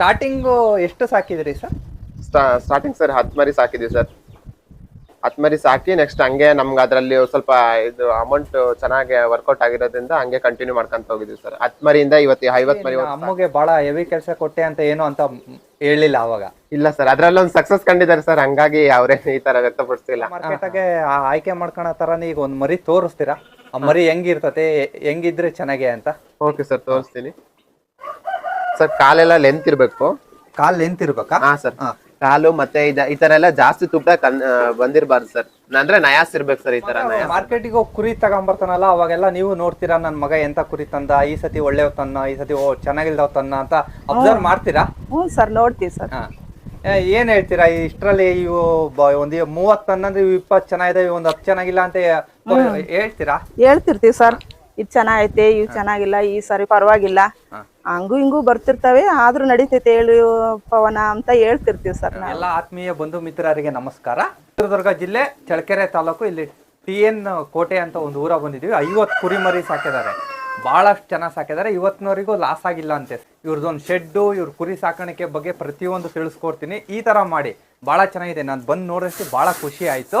Starting ಎಷ್ಟು ಸಾಕಿದ್ರಿ sir? Starting sir ಹತ್ತು ಮರಿ ಸಾಕಿದ್ವಿ ಸರ್. ಹತ್ತು ಮರಿ ಸಾಕಿ ನೆಕ್ಸ್ಟ್ ಹಂಗೆ ನಮ್ಗೆ ಅದರಲ್ಲಿ ಸ್ವಲ್ಪ ಇದು ಅಮೌಂಟ್ ಚೆನ್ನಾಗಿ ವರ್ಕೌಟ್ ಆಗಿರೋದ್ರಿಂದ ಹಂಗೆ ಕಂಟಿನ್ಯೂ ಮಾಡ್ಕೊಂತ ಹೋಗಿದ್ವಿ ಸರ್. ಹತ್ತು ಮರಿಯಿಂದ ಇವತ್ತು ಐವತ್ತು ಮರಿ ಅಮ್ಮಗೆ ಬಹಳ ಹೆವಿ ಕೆಲಸ ಕೊಟ್ಟೆ ಅಂತ ಏನು ಅಂತ ಹೇಳಿಲ್ಲ ಅವಾಗ. ಇಲ್ಲ ಸರ್ ಅದರಲ್ಲಿ ಒಂದು ಸಕ್ಸಸ್ ಕಂಡಿದ್ದಾರೆ ಸರ್. ಹಂಗಾಗಿ ಅವರೇ ಈ ತರ ವ್ಯಕ್ತಪಡಿಸ್ತಿಲ್ಲ. ಮಾರ್ಕೆಟಾಗೆ ಆಯ್ಕೆ ಮಾಡ್ಕೊಳೋ ತರನೇ ಈಗ ಒಂದು ಮರಿ ತೋರಿಸ್ತೀರಾ? ಆ ಮರಿ ಹೆಂಗಿರ್ತತೆ ಹೆಂಗಿದ್ರೆ ಚೆನ್ನಾಗೆ ಅಂತ? ಓಕೆ ಸರ್ ತೋರಿಸ್ತೀನಿ. ಸರ್ ಕಾಲೆಲ್ಲ ಲೆಂತ್ ಇರ್ಬೇಕು. ಕಾಲ್ ನಿಂತಿರ್ಬೇಕಾ ಹಾ ಸರ್. ಕಾಲು ಮತ್ತೆ ಇದ ಈ ತರ ಎಲ್ಲ ಜಾಸ್ತಿ ತುಪ್ಪ ಕನ್ ಬಂದಿರಬಾರ್ದು ಸರ್. ಅಂದ್ರೆ ನಯಾಸ್ ಇರ್ಬೇಕು ಸರ್ ಈ ತರ ನಯಾಸ್. ಮಾರ್ಕೆಟಿಗೆ ಹೋಗಿ ಕುರಿ ತಗೊಂಬರ್ತಾನಲ್ಲ ಅವಾಗೆಲ್ಲ ನೀವು ನೋಡ್ತೀರಾ ನನ್ನ ಮಗ ಎಂತ ಕುರಿ ತಂದ ಈ ಸತಿ ಒಳ್ಳೆ ತನ್ನ ಈ ಸತಿ ಓ ಚೆನ್ನಾಗಿಲ್ದವ್ ತನ್ನ ಅಂತ ಅಬ್ಸರ್ವ್ ಮಾಡ್ತೀರಾ? ಹ್ಞೂ ಸರ್ ನೋಡ್ತೀವಿ ಸರ್. ಹಾ. ಏ, ಏನ್ ಹೇಳ್ತೀರಾ ಇಷ್ಟರಲ್ಲಿ ಇವು ಬ- ಒಂದು ಮೂವತ್ತು ಟನ್ ಅಂದ್ರೆ ಇವು ಇಪ್ಪತ್ತು ಚೆನ್ನಾಗಿದೆ ಒಂದು ಹತ್ತು ಚೆನ್ನಾಗಿಲ್ಲ ಅಂತ ಹೇಳ್ತೀರಾ? ಹೇಳ್ತಿರ್ತೀವಿ ಸರ್. ಇದು ಚೆನ್ನಾಗೈತೆ ಇವು ಚೆನ್ನಾಗಿಲ್ಲ ಈ ಸರಿ ಪರವಾಗಿಲ್ಲ. ಹಂಗೂ ಹಿಂಗೂ ಬರ್ತಿರ್ತವೆ, ಆದ್ರೂ ನಡೀತೈತೆ ಹೇಳಿ ಪವನ ಅಂತ ಹೇಳ್ತಿರ್ತೀವಿ ಸರ್ ಎಲ್ಲ ಆತ್ಮೀಯ ಬಂಧು ಮಿತ್ರರಿಗೆ ನಮಸ್ಕಾರ. ಚಿತ್ರದುರ್ಗ ಜಿಲ್ಲೆ ಚಳ್ಳಕೆರೆ ತಾಲೂಕು ಇಲ್ಲಿ ಟಿ ಎನ್ ಕೋಟೆ ಅಂತ ಒಂದು ಊರ ಬಂದಿದ್ದೀವಿ. ಐವತ್ತು ಕುರಿಮರಿ ಸಾಕಿದ್ದಾರೆ. ಬಹಳಷ್ಟು ಜನ ಸಾಕಿದ್ದಾರೆ. ಇವತ್ತಿನವರಿಗೂ ಲಾಸ್ ಆಗಿಲ್ಲ ಅಂತೆ. ಇವ್ರದ್ದೊಂದು ಶೆಡ್ಡು, ಇವ್ರ ಕುರಿ ಸಾಕಾಣಿಕೆ ಬಗ್ಗೆ ಪ್ರತಿಯೊಂದು ತಿಳಿಸ್ಕೊಡ್ತೀನಿ. ಈ ತರ ಮಾಡಿ ಬಹಳ ಚೆನ್ನಾಗಿದೆ. ನಾನು ಬಂದು ನೋಡೋಷ್ಟು ಬಹಳ ಖುಷಿ ಆಯಿತು.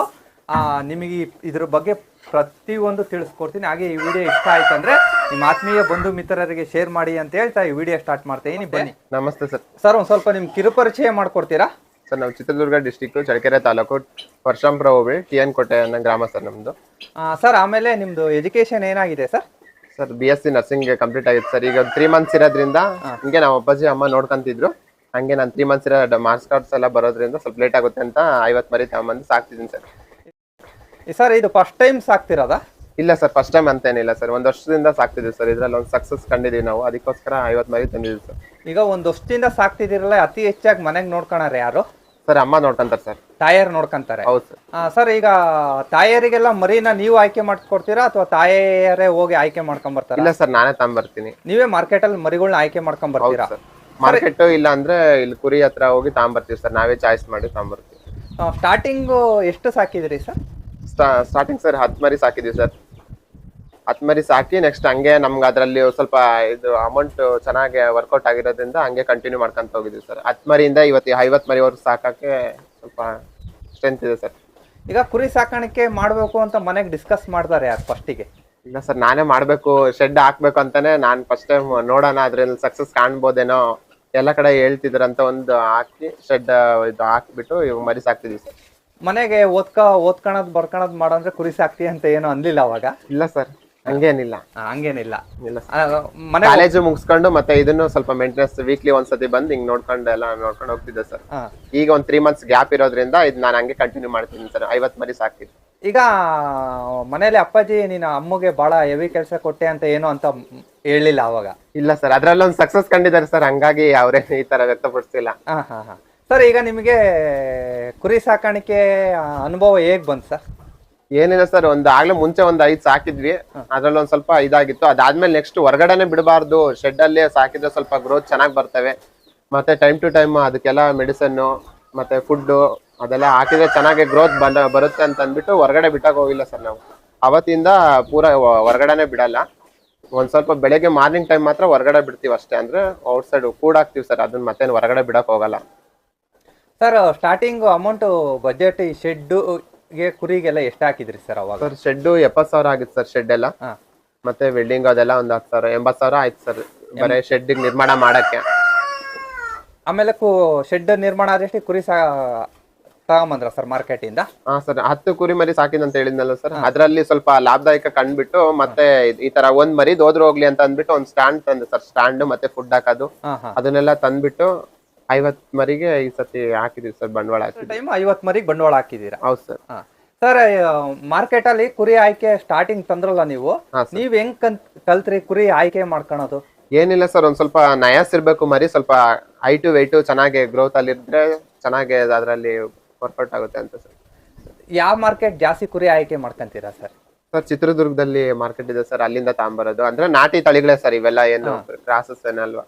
ನಿಮಗೆ ಇದ್ರ ಬಗ್ಗೆ ಪ್ರತಿಯೊಂದು ತಿಳಿಸ್ಕೊಡ್ತೀನಿ. ಹಾಗೆ ಈ ವಿಡಿಯೋ ಇಷ್ಟ ಆಯ್ತು ಅಂದ್ರೆ ನಿಮ್ಮ ಆತ್ಮೀಯ ಬಂಧು ಮಿತ್ರರಿಗೆ ಶೇರ್ ಮಾಡಿ ಅಂತ ಹೇಳ್ತಾ ಈ ವಿಡಿಯೋ ಸ್ಟಾರ್ಟ್ ಮಾಡ್ತೀನಿ ಬನ್ನಿ. ನಮಸ್ತೆ ಸರ್. ಸರ್ ಒಂದು ಸ್ವಲ್ಪ ನಿಮ್ ಕಿರುಪರಿಚಯ ಮಾಡ್ಕೊಡ್ತೀರಾ? ಸರ್ ನಾವು ಚಿತ್ರದುರ್ಗ ಡಿಸ್ಟಿಕ್ ಚಳ್ಳಕೆರೆ ತಾಲೂಕು ವರ್ಷಾಂಪ್ರ ಹೋಬಳಿ ಟಿ ಎನ್ ಕೋಟೆ ಅನ್ನೋ ಗ್ರಾಮ ಸರ್ ನಮ್ದು. ಸರ್ ಆಮೇಲೆ ನಿಮ್ದು ಎಜುಕೇಶನ್ ಏನಾಗಿದೆ sir? Sir B S C nursing complete ಆಗಿತ್ತು ಸರ್. ಈಗ ತ್ರೀ ಮಂತ್ಸ್ ಇರೋದ್ರಿಂದ ಹಿಂಗೆ ನಮ್ಮ ಅಪ್ಪಾಜಿ ಅಮ್ಮ ನೋಡ್ಕೊಂತಿದ್ರು. ಹಂಗೆ ನಾನು ತ್ರೀ ಮಂತ್ಸ್ ಇರೋ ಮಾರ್ಕ್ಸ್ ಕಾರ್ಡ್ಸ್ ಎಲ್ಲ ಬರೋದ್ರಿಂದ ಸ್ವಲ್ಪ ಲೇಟ್ ಆಗುತ್ತೆ ಅಂತ ಐವತ್ತು ಮರಿ ತಗೊಂಬಂದು ಸಾಕ್ತಿದ್ದೀನಿ ಸರ್. ಸರ್ ಇದು ಫಸ್ಟ್ ಟೈಮ್ ಸಾಕ್ತಿರೋದ? ಇಲ್ಲ ಸರ್ ಫಸ್ಟ್ ಟೈಮ್ ಅಂತೇನಿಲ್ಲ ಸರ್. ಒಂದ್ ವರ್ಷದಿಂದ ಸಾಕ್ತಿದ್ವಿ ಸರ್. ಇದ್ರಲ್ಲಿ ಒಂದು ಸಕ್ಸಸ್ ಕಂಡಿದೀವಿ ನಾವು. ಅದಕ್ಕೋಸ್ಕರ ಐವತ್ ಮರಿ ತಂದಿದ್ದೀವಿ ಸರ್. ಈಗ ಒಂದ್ ವರ್ಷದಿಂದ ಸಾಕ್ತಿದಿರಲ್ಲ ಅತಿ ಹೆಚ್ಚಾಗಿ ಮನೆಗ್ ನೋಡ್ಕೊಳಾರ ಯಾರು? ಸರ್ ಅಮ್ಮ ನೋಡ್ಕೊಂತಾರೆ ಸರ್. ತಾಯರ್ ನೋಡ್ಕೊಂತಾರೆ. ಹೌದು ಸರ್. ಸರ್ ಈಗ ತಾಯರಿಗೆಲ್ಲ ಮರಿನ ನೀವು ಆಯ್ಕೆ ಮಾಡ್ಕೊಡ್ತೀರಾ ಅಥವಾ ತಾಯರೇ ಹೋಗಿ ಆಯ್ಕೆ ಮಾಡ್ಕೊಂಡ್ ಬರ್ತಾರ ಇಲ್ಲ ಸರ್ ನಾನೇ ತಗೊಂಬರ್ತೀನಿ. ನೀವೇ ಮಾರ್ಕೆಟ್ ಅಲ್ಲಿ ಮರಿಗಳನ್ನ ಆಯ್ಕೆ ಮಾಡ್ಕೊಂಡ್ ಬರ್ತೀರಾ ಸರ್. ಮಾರ್ಕೆಟ್ ಇಲ್ಲ ಅಂದ್ರೆ ಇಲ್ಲಿ ಕುರಿ ಹತ್ರ ಹೋಗಿ ತಗೊಂಬರ್ತೀವಿ ಸರ್. ನಾವೇ ಚಾಯ್ಸ್ ಮಾಡಿ ತಗೊಂಬರ್ತೀವಿ. ಸ್ಟಾರ್ಟಿಂಗ್ ಎಷ್ಟು ಸಾಕಿದ್ರಿ ಸರ್? ಸ್ಟಾರ್ಟಿಂಗ್ ಸರ್ ಹತ್ತು ಮರಿ ಸಾಕಿದ್ವಿ ಸರ್ ಹತ್ತು ಮರಿ ಸಾಕಿ ನೆಕ್ಸ್ಟ್ ಹಂಗೆ ನಮ್ಗೆ ಅದರಲ್ಲಿ ಸ್ವಲ್ಪ ಇದು ಅಮೌಂಟ್ ಚೆನ್ನಾಗಿ ವರ್ಕೌಟ್ ಆಗಿರೋದ್ರಿಂದ ಹಂಗೆ ಕಂಟಿನ್ಯೂ ಮಾಡ್ಕೊಂತ ಹೋಗಿದ್ವಿ ಸರ್ ಹತ್ತು ಮರಿಯಿಂದ ಇವತ್ತು ಐವತ್ತು ಮರಿವರೆಗೂ ಸಾಕೋಕ್ಕೆ ಸ್ವಲ್ಪ ಸ್ಟ್ರೆಂತ್ ಇದೆ ಸರ್ ಈಗ ಕುರಿ ಸಾಕಾಣಿಕೆ ಮಾಡಬೇಕು ಅಂತ ಮನೆಗೆ ಡಿಸ್ಕಸ್ ಮಾಡ್ತಾರೆ ಯಾರು ಫಸ್ಟಿಗೆ ಇಲ್ಲ ಸರ್ ನಾನೇ ಮಾಡಬೇಕು ಶೆಡ್ ಹಾಕ್ಬೇಕು ಅಂತಲೇ ನಾನು ಫಸ್ಟ್ ಟೈಮ್ ನೋಡೋಣ ಅದ್ರಲ್ಲಿ ಸಕ್ಸಸ್ ಕಾಣ್ಬೋದೇನೋ ಎಲ್ಲ ಕಡೆ ಹೇಳ್ತಿದ್ರಂತ ಒಂದು ಹಾಕಿ ಶೆಡ್ ಇದು ಹಾಕ್ಬಿಟ್ಟು ಮರಿ ಸಾಕ್ತಿದ್ವಿ ಸರ್ ಮನೆಗೆ ಓದ್ಕ ಓದ್ಕೊಳದ್ ಬರ್ಕೊಳದ್ ಮಾಡಂದ್ರೆ ಕುರಿ ಸಾಕ್ತಿ ಅಂತ ಏನು ಅನ್ಲಿಲ್ಲ ಅವಾಗ? ಇಲ್ಲ ಸರ್. ಹಂಗೇನಿಲ್ಲ. ಆ, ಹಂಗೇನಿಲ್ಲ. ಇಲ್ಲ ಆ, ಮನೆ ಕಾಲೇಜು ಮುಗಿಸ್ಕೊಂಡು ಮತ್ತೆ ಇದನ್ನು ಸ್ವಲ್ಪ ಮೇಂಟೆನೆನ್ಸ್ ವೀಕ್ಲಿ ಒಂದ್ಸತಿ ಬಂದು ಹಿಂಗ್ ನೋಡ್ಕೊಂಡು ಎಲ್ಲ ನೋಡ್ಕೊಂಡು ಹೋಗ್ತಿದ್ದೆ ಸರ್. ಆ. ಈಗ ಒಂದ್ ತ್ರೀ ಮಂತ್ಸ್ ಗ್ಯಾಪ್ ಇರೋದ್ರಿಂದ ಇದು ನಾನು ಹಂಗೆ ಕಂಟಿನ್ಯೂ ಮಾಡ್ತೀನಿ ಸರ್. ಐವತ್ ಮರಿ ಸಾಕ್ತೀನಿ. ಈಗ ಮನೇಲಿ ಅಪ್ಪಾಜಿ ನೀನು ಅಮ್ಮಗೆ ಬಹಳ ಹೆವಿ ಕೆಲಸ ಕೊಟ್ಟೆ ಅಂತ ಏನು ಅಂತ ಹೇಳಿಲ್ಲ ಅವಾಗ? ಇಲ್ಲ ಸರ್. ಅದ್ರಲ್ಲಿ ಒಂದು ಸಕ್ಸಸ್ ಕಂಡಿದ್ದಾರೆ ಸರ್. ಹಂಗಾಗಿ ಅವರೇ ಈ ತರ ವ್ಯಕ್ತಪಡಿಸ್ತಿಲ್ಲ. ಹಾ ಹಾ ಹಾ. ಸರ್ ಈಗ ನಿಮಗೆ ಕುರಿ ಸಾಕಾಣಿಕೆ ಅನುಭವ ಹೇಗ್ ಬಂತು ಸರ್? ಏನಿಲ್ಲ ಸರ್ ಒಂದ್ ಆಗ್ಲೇ ಮುಂಚೆ ಒಂದ್ ಐದ್ ಸಾಕಿದ್ವಿ. ಅದ್ರಲ್ಲಿ ಒಂದ್ ಸ್ವಲ್ಪ ಇದಾಗಿತ್ತು. ಅದಾದ್ಮೇಲೆ ನೆಕ್ಸ್ಟ್ ಹೊರಗಡೆನೆ ಬಿಡಬಾರ್ದು. ಶೆಡ್ ಅಲ್ಲಿ ಸಾಕಿದ್ರೆ ಸ್ವಲ್ಪ ಗ್ರೋತ್ ಚೆನ್ನಾಗಿ ಬರ್ತವೆ. ಮತ್ತೆ ಟೈಮ್ ಟು ಟೈಮ್ ಅದಕ್ಕೆಲ್ಲ ಮೆಡಿಸನ್ ಮತ್ತೆ ಫುಡ್ ಅದೆಲ್ಲ ಹಾಕಿದ್ರೆ ಚೆನ್ನಾಗಿ ಗ್ರೋತ್ ಬಂದ ಬರುತ್ತೆ ಅಂತ ಅಂದ್ಬಿಟ್ಟು ಹೊರಗಡೆ ಬಿಟ್ಟಾಗ ಹೋಗಿಲ್ಲ ಸರ್ ನಾವು. ಅವತ್ತಿಂದ ಪೂರ ಹೊರಗಡೆನೆ ಬಿಡಲ್ಲ. ಒಂದ್ ಸ್ವಲ್ಪ ಬೆಳಗ್ಗೆ ಮಾರ್ನಿಂಗ್ ಟೈಮ್ ಮಾತ್ರ ಹೊರಗಡೆ ಬಿಡ್ತೀವಿ ಅಷ್ಟೇ. ಅಂದ್ರೆ ಔಟ್ ಸೈಡ್ ಕೂಡಾಕ್ತಿವಿ ಸರ್ ಅದನ್ನ ಮತ್ತೆ ಹೊರಗಡೆ ಬಿಡಕ್ ಹೋಗಲ್ಲ. ಸರ್ ಸ್ಟಾರ್ಟಿಂಗ್ ಅಮೌಂಟ್ ಬಜೆಟ್ ಈ ಶೆಡ್ಗೆ ಕುರಿಗೆಲ್ಲ ಎಷ್ಟು ಹಾಕಿದ್ರಿ ಸರ್ ಅವಾಗ? ಸರ್ ಶೆಡ್ ಎಪ್ಪತ್ ಸಾವಿರ ಆಗಿತ್ತು ಸರ್ ಶೆಡ್ ಎಲ್ಲ. ಹಾ. ಮತ್ತೆ ವೆಲ್ಡಿಂಗ್ ಅದೆಲ್ಲ ಒಂದ್ ಹತ್ತು ಸಾವಿರ ಎಂಬತ್ ಸಾವಿರ ಆಯ್ತು ಸರ್ ಬರೀ ಶೆಡ್ ನಿರ್ಮಾಣ ಮಾಡಕ್ಕೆ. ಆಮೇಲೆ ಕು ಶೆಡ್ ನಿರ್ಮಾಣ ಆದಷ್ಟು ಕುರಿ ಸಾ ತಗೊಂಬಂದ್ರ ಸರ್ ಮಾರ್ಕೆಟಿಂದ ಹಾ ಸರ್ ಹತ್ತು ಕುರಿ ಮರಿ ಸಾಕಿದ್ ಅಂತ ಹೇಳಿದ್ನಲ್ಲ ಸರ್ ಅದ್ರಲ್ಲಿ ಸ್ವಲ್ಪ ಲಾಭದಾಯಕ ಕಂಡ್ಬಿಟ್ಟು ಮತ್ತೆ ಇದ್- ಈ ತರ ಒಂದ್ ಮರಿ ಹೋದ್ರು ಹೋಗ್ಲಿ ಅಂತ ಅಂದ್ಬಿಟ್ಟು ಒಂದ್ ಸ್ಟ್ಯಾಂಡ್ ತಂದೆ ಸರ್ ಸ್ಟ್ಯಾಂಡ್ ಮತ್ತೆ ಫುಡ್ ಹಾಕೋದು. ಹಾ ಹಾ. ಅದನ್ನೆಲ್ಲ ತಂದ್ಬಿಟ್ಟು ಐವತ್ ಮರಿಗೆ ಈ ಸತಿ ಹಾಕಿದೀವಿ ಸರ್ ಬಂಡವಾಳ ಹಾಕಿದ್ವಿ. ಟೈಮ್ ಐವತ್ತು ಮರಿಗೆ ಬಂಡವಾಳ ಹಾಕಿದ್ದೀರಾ ಹೌದು ಸರ್. ಹಾ. ಸರ್ ಮಾರ್ಕೆಟ್ ಅಲ್ಲಿ ಕುರಿ ಆಯ್ಕೆ ಸ್ಟಾರ್ಟಿಂಗ್ ತಂದ್ರಲ್ಲ ನೀವು? ಹಾ, sir. ನೀವ್ ಹೆಂಗ್ ಕಲ್ ಕಲ್ತ್ರಿ ಕುರಿ ಆಯ್ಕೆ ಮಾಡ್ಕೊಳೋದು? ಏನಿಲ್ಲ ಸರ್ ಒಂದ್ ಸ್ವಲ್ಪ ನಯಾಸ್ ಇರ್ಬೇಕು ಮರಿ ಸ್ವಲ್ಪ ಹೈಟು ವೆಯ್ಟು ಚೆನ್ನಾಗಿ ಗ್ರೋತ್ ಅಲ್ಲಿ ಇದ್ರೆ ಚೆನ್ನಾಗಿ ಅದರಲ್ಲಿ ವರ್ಕೌಟ್ ಆಗುತ್ತೆ ಅಂತ ಸರ್. ಯಾವ ಮಾರ್ಕೆಟ್ ಜಾಸ್ತಿ ಕುರಿ ಆಯ್ಕೆ ಮಾಡ್ಕೊಂತೀರಾ ಸರ್? ಸರ್ ಚಿತ್ರದುರ್ಗದಲ್ಲಿ ಮಾರ್ಕೆಟ್ ಇದೆ ಸರ್ ಅಲ್ಲಿಂದ ತಾಂಬರೋದು ಅಂದ್ರೆ ನಾಟಿ ತಳಿಗಳೇ ಸರ್ ಇವೆಲ್ಲ ಏನು ಕ್ರಾಸಸ್ ಏನಲ್ವಾ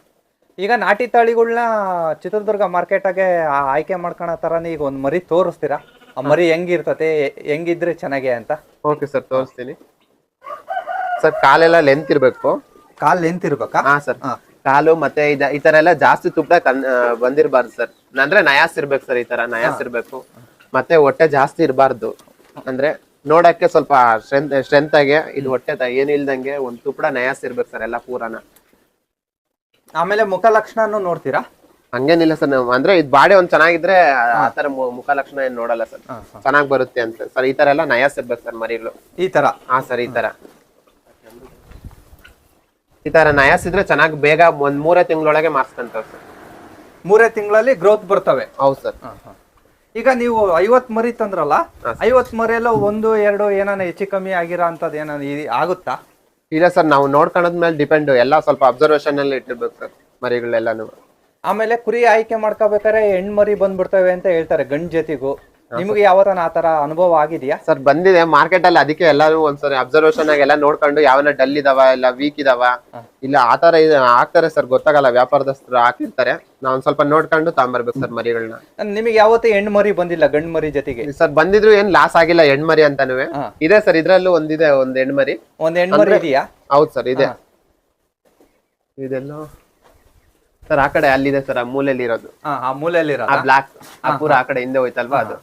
ಈಗ ನಾಟಿ ತಳಿಗಳನ್ನ ಚಿತ್ರದುರ್ಗ ಮಾರ್ಕೆಟಾಗೆ ಆಯ್ಕೆ ಮಾಡ್ಕೊಳೋ ಥರನೇ ಈಗ ಒಂದು ಮರಿ ತೋರಿಸ್ತೀರಾ? ಆ ಮರಿ ಹೆಂಗಿರ್ತತೆ ಹೆಂಗಿದ್ರೆ ಚೆನ್ನಾಗೆ ಅಂತ? ಓಕೆ ಸರ್ ತೋರಿಸ್ತೀನಿ. ಸರ್ ಕಾಲೆಲ್ಲ ಲೆಂತ್ ಇರ್ಬೇಕು. ಕಾಲ್ ಇರ್ಬೇಕಾ? ಹಾ ಸರ್ ಕಾಲು ಮತ್ತೆ ಇದ ಈ ತರ ಎಲ್ಲ ಜಾಸ್ತಿ ತುಪ್ಪ ಬಂದಿರಬಾರ್ದು ಸರ್ ಅಂದ್ರೆ ನಯಾಸ್ ಇರ್ಬೇಕು ಸರ್ ಈ ತರ ನಯಾಸ್ ಇರ್ಬೇಕು. ಮತ್ತೆ ಹೊಟ್ಟೆ ಜಾಸ್ತಿ ಇರಬಾರ್ದು. ಅಂದ್ರೆ ನೋಡಕ್ಕೆ ಸ್ವಲ್ಪ ಸ್ಟ್ರೆಂತ್ ಸ್ಟ್ರೆಂತ್ ಆಗಿ ಇದು ಹೊಟ್ಟೆ ಏನಿಲ್ದಂಗೆ ಒಂದ್ ತುಪ್ಪಡ ನಯಾಸ್ ಇರ್ಬೇಕು ಸರ್ ಎಲ್ಲ ಪೂರಾನ. ಆಮೇಲೆ ಮುಖ ಲಕ್ಷಣನು ನೋಡ್ತೀರಾ? ಹಂಗೇನಿಲ್ಲ ಸರ್ ನಾವು ಅಂದ್ರೆ ಇದು ಬಾಡಿ ಒಂದ್ ಚೆನ್ನಾಗಿದ್ರೆ ಆ ತರ ಮು- ಮುಖ ಲಕ್ಷಣ ಏನ್ ನೋಡಲ್ಲ ಸರ್. ಚೆನ್ನಾಗ್ ಬರುತ್ತೆ ಅಂತ. ಸರ್ ಈ ತರ ಎಲ್ಲ ನಯಾಸ್ ಇರ್ಬೇಕು ಸರ್ ಮರಿಗಳು ಈ ತರ ಹಾ ಸರ್ ಈ ತರ ಈ ತರ ನಯಾಸ್ ಇದ್ರೆ ಚೆನ್ನಾಗ್ ಬೇಗ ಒಂದ್ ಮೂರೇ ತಿಂಗಳೊಳಗೆ ಮಾರ್ಸ್ಕೊಂತಾವ್ ಸರ್. ಮೂರೇ ತಿಂಗಳಲ್ಲಿ ಗ್ರೋತ್ ಬರ್ತವೆ. ಹೌದು ಸರ್. ಈಗ ನೀವು ಐವತ್ ಮರಿ ತಂದ್ರಲ್ಲ ಐವತ್ ಮರಿಯಲ್ಲ ಒಂದು ಎರಡು ಏನಾನ ಹೆಚ್ಚು ಕಮ್ಮಿ ಆಗಿರೋ ಅಂತದ್ ಏನಾನ ಆಗುತ್ತಾ? ಇಲ್ಲ ಸರ್, ನಾವು ನೋಡ್ಕೊಳೋದ್ ಮೇಲೆ ಡಿಪೆಂಡ್ ಎಲ್ಲ ಸ್ವಲ್ಪ ಅಬ್ಸರ್ವೇಷನ್ ಅಲ್ಲಿ ಇಟ್ಟಿರ್ಬೇಕು ಸರ್, ಮರಿಗಳೆಲ್ಲಾನು. ಆಮೇಲೆ ಕುರಿ ಆಯ್ಕೆ ಮಾಡ್ಕೋಬೇಕಾದ್ರೆ ಹೆಣ್ಮರಿ ಬಂದ್ಬಿಡ್ತವೆ ಅಂತ ಹೇಳ್ತಾರೆ ಗಂಡ್ ಜೊತೆಗೂ. ನಿಮ್ಗೆ ಯಾವತ್ತನ ಆತರ ಅನುಭವ ಆಗಿದೆಯಾ? ಸರ್ ಬಂದಿದೆ. ಮಾರ್ಕೆಟ್ ಅಲ್ಲಿ ಅದಕ್ಕೆ ಎಲ್ಲಾರು ಒಂದ್ಸರಿ ಅಬ್ಸರ್ವೇಷನ್ ಆಗಿ ಎಲ್ಲ ನೋಡ್ಕೊಂಡು ಯಾವನ ಡಲ್ ಇದಾವ ಇಲ್ಲ ವೀಕ್ ಇದಾವ ಇಲ್ಲ ಆತರ ತರ ಹಾಕ್ತಾರೆ ಸರ್ ಗೊತ್ತಾಗಲ್ಲ ವ್ಯಾಪಾರದಷ್ಟು ಹಾಕಿರ್ತಾರೆ. ನಾವ್ ಒಂದ್ ಸ್ವಲ್ಪ ನೋಡ್ಕೊಂಡು ತಗೊಂಬರ್ಬೇಕು ಸರ್ ಮರಿಗಳನ್ನ ನಿಮಗೆ ಯಾವತ್ತೂ ಹೆಣ್ ಮರಿ ಬಂದಿಲ್ಲ ಗಂಡ್ ಮರಿ ಜೊತೆಗೆ? ಸರ್ ಬಂದಿದ್ರು ಏನ್ ಲಾಸ್ ಆಗಿಲ್ಲ ಹೆಣ್ಮರಿ ಮರಿ ಹಾ. ಇದೆ ಸರ್ ಇದ್ರಲ್ಲೂ ಒಂದಿದೆ ಒಂದ್ ಹೆಣ್ಮರಿ ಒಂದ್ ಹೆಣ್ ಮರಿ ಇದೆಯಾ? ಹೌದ್ ಸರ್ ಇದೆ. ಇದೆಲ್ಲ. ಸರ್ ಆ ಕಡೆ ಅಲ್ಲಿದೆ ಸರ್ ಆ ಮೂಲೆಯಲ್ಲಿ ಇರೋದು ಆ ಮೂಲೆಯಲ್ಲಿ ಆ ಬ್ಲಾಕ್ ಆ ಪೂರ ಆ ಕಡೆ ಹಿಂದೆ ಹೋಯ್ತಲ್ವಾ ಅದು.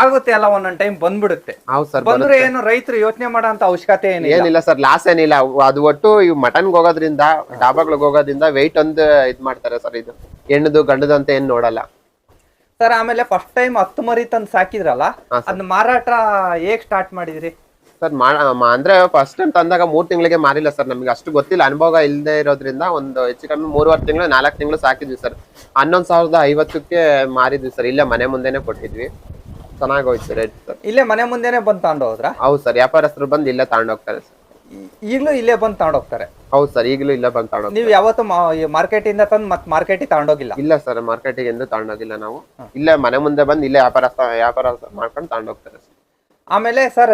ಆಗುತ್ತೆ ಅಲ್ಲ ಒಂದೊಂದ್ ಟೈಮ್ ಬಂದ್ಬಿಡುತ್ತೆ. ಹೌದ್ ಸರ್ ಬಂದ್ರೆ ಏನು ರೈತರು ಯೋಚನೆ ಮಾಡೋ ಅಂತ ಅವಶ್ಯಕತೆ ಏನಿಲ್ಲ. ಏನಿಲ್ಲ ಸರ್ ಲಾಸ್ ಏನಿಲ್ಲ. ಅದು ಒಟ್ಟು ಇವ್ ಮಟನ್ ಹೋಗೋದ್ರಿಂದ ಡಾಬಾಗಳಿಗೆ ಹೋಗೋದ್ರಿಂದ ವೆಯ್ಟ್ ಒಂದು ಇದ್ ಮಾಡ್ತಾರೆ ಸರ್ ಇದು. ಹೆಣ್ಣದು ಗಂಡದು ಅಂತ ಏನ್ ನೋಡಲ್ಲ. ಸರ್ ಆಮೇಲೆ ಫಸ್ಟ್ ಟೈಮ್ ಹತ್ತು ಮರಿ ತಂದು ಸಾಕಿದ್ರಲ್ಲ ಅದ್ ಮಾರಾಟ ಹೇಗ್ ಸ್ಟಾರ್ಟ್ ಮಾಡಿದ್ರಿ? ಸರ್ ಅಂದ್ರೆ ಫಸ್ಟ್ ಟೈಮ್ ತಂದಾಗ ಮೂರ್ ತಿಂಗಳಿಗೆ ಮಾರಿಲ್ಲ ಸರ್ ನಮ್ಗೆ ಅಷ್ಟು ಗೊತ್ತಿಲ್ಲ. ಅನುಭವ ಇಲ್ಲದೆ ಇರೋದ್ರಿಂದ ಒಂದು ಹೆಚ್ಚು ಕಮ್ಮಿ ಮೂರುವರೆ ತಿಂಗಳು ನಾಲ್ಕು ತಿಂಗಳು ಸಾಕಿದ್ವಿ ಸರ್. ಹನ್ನೊಂದ್ ಸಾವಿರದ ಐವತ್ತಕ್ಕೆ ಮಾರಿದ್ವಿ ಸರ್ ಇಲ್ಲೇ ಮನೆ ಮುಂದೆನೆ ಕೊಟ್ಟಿದ್ವಿ. ಚೆನ್ನಾಗೋಯ್ತು ರೇಟ್ ಸರ್ ಇಲ್ಲೇ ಮನೆ ಮುಂದೆನೆ ಬಂದ್ ತಗೊಂಡು ಹೋದ್ರ? ಹೌದು ಸರ್ ವ್ಯಾಪಾರಸ್ಥರು ಬಂದು ಇಲ್ಲೇ ತಗೊಂಡೋಗ್ತಾರೆ ಸರ್. ಈಗಲೂ ಇಲ್ಲೇ ಬಂದ್ ತಗೊಂಡು ಹೋಗ್ತಾರೆ? ಹೌದು ಸರ್ ಈಗಲೂ ಇಲ್ಲೇ ಬಂದು ತಗೊಂಡು ನೀವು ಯಾವತ್ತು ಮಾರ್ಕೆಟ್ ಇಂದ ತಂದು ಮತ್ ಮಾರ್ಕೆಟಿಗೆ ತಗೊಂಡೋಗಿಲ್ಲ ಇಲ್ಲ ಸರ್ ಮಾರ್ಕೆಟಿಗೆ ಎಂದು ತಗೊಂಡೋಗಿಲ್ಲ ನಾವು. ಇಲ್ಲೇ ಮನೆ ಮುಂದೆ ಬಂದು ಇಲ್ಲೇ ವ್ಯಾಪಾರ ವ್ಯಾಪಾರ ಮಾಡ್ಕೊಂಡು ತಗೊಂಡೋಗ್ತಾರೆ ಸರ್. ಆಮೇಲೆ ಸರ್